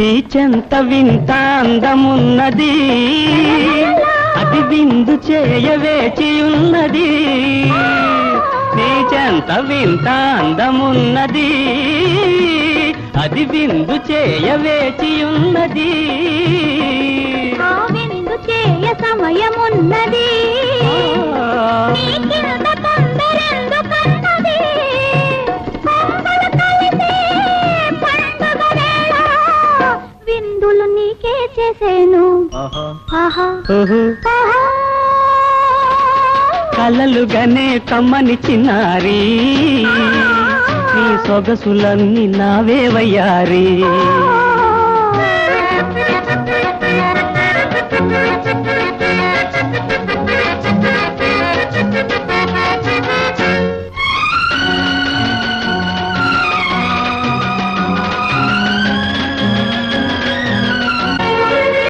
నీ చెంత వింత అందమున్నది అది విందు చేయవేచియున్నది నీ చెంత వింత అందమున్నది అది విందు చేయవేచియున్నది విందు చేయ సమయమున్నది. విందులు నీకే చేసేను. కలలుగానే కమ్మని చిన్నారి. నీ సొగసులన్నీ నావే వయ్యారి.